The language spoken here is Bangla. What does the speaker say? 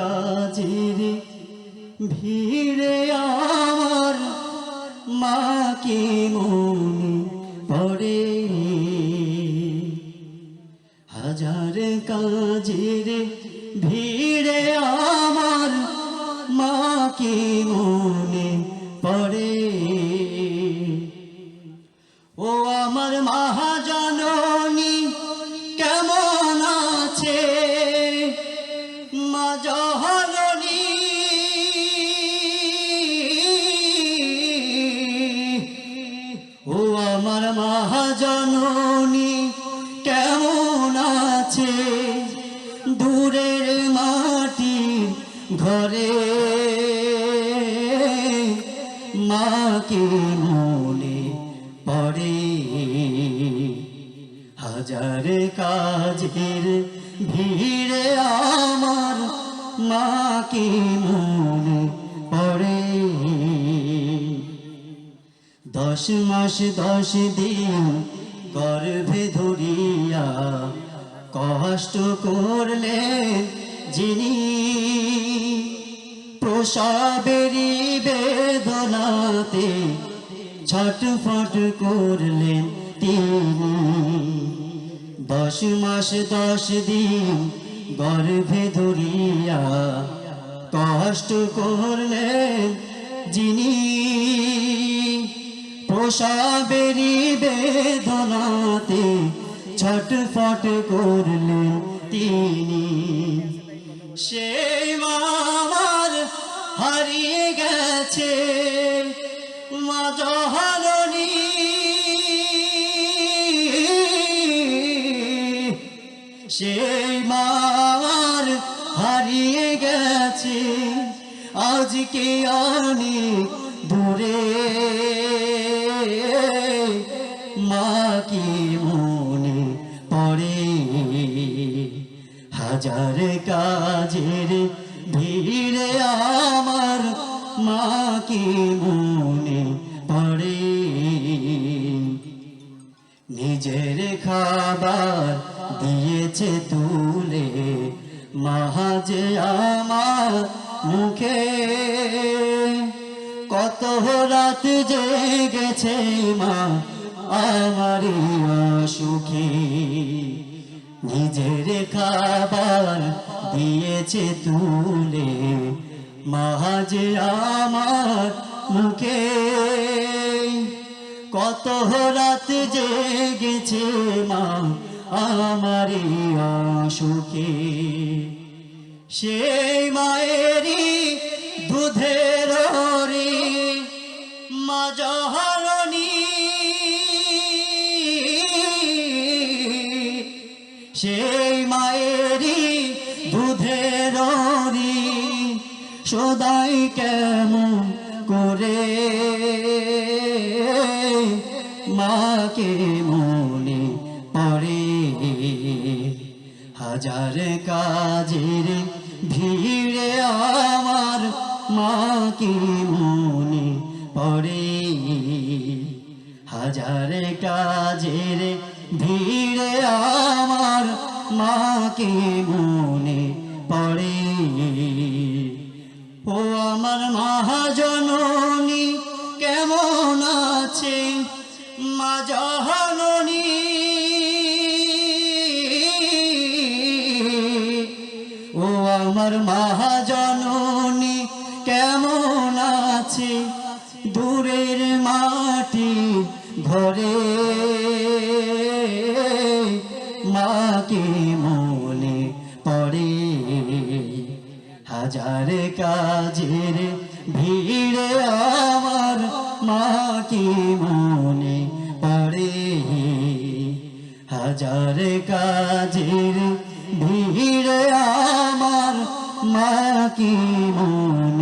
কাজের ভিড়ে আমার মাকে মনে পড়ে। হাজার কাজের ভিড়ে আমার মা মাকে মনে ঘরে মাকে মনে পড়ে। হাজার কাজের ভিড়ে আমার মাকে মনে পড়ে। দশ মাস দশ দিন গর্ভে ধরিয়া কষ্ট করলে যিনি প্রসবেরই বেদনাতে ছটফট করলেন তিনি। দশ মাস দশ দিন গর্ভে ধরিয়া কষ্ট করলেন যিনি। প্রসাবেরই বেদনাতে ছটফট করলেন তিনি। মামার হারিয়ে গেছে মা সেই মার হারিয়ে গেছে আজকে অনেক দূরে? মাকে মনে পড়ে? হাজার কাজের ভিড়ে আমার মা মাকে মনে পড়ে। নিজের খাবার দিয়েছে তুলে মাহাজে আমার মুখে। কত রাত জেগেছে মা আমার সুখী নিজের খাবার দিয়েছে তুলে। মাহাজে আমার মুখে। কত রাত জেগেছে মা আমার সুখে সেই মায়েরই দুধের মা জহরণী। সেই মায়েরই দুধের সদাই কেমন করে? মাকে মনে পড়ে হাজার কাজের ভিড়ে আমার মাকে মনে পড়ে হাজার কাজের ভিড়ে আমার মাকে মনে ও আমার মহাজননী, কেমন আছে মা ও আমার মহাজননী, কেমন আছে দূরের মাটি ঘরে? মাকে মনে হাজার কাজের ভিড়ে আমার মা কি মনে পড়ে হাজার কাজের ভিড়ে আমার মা কি মনে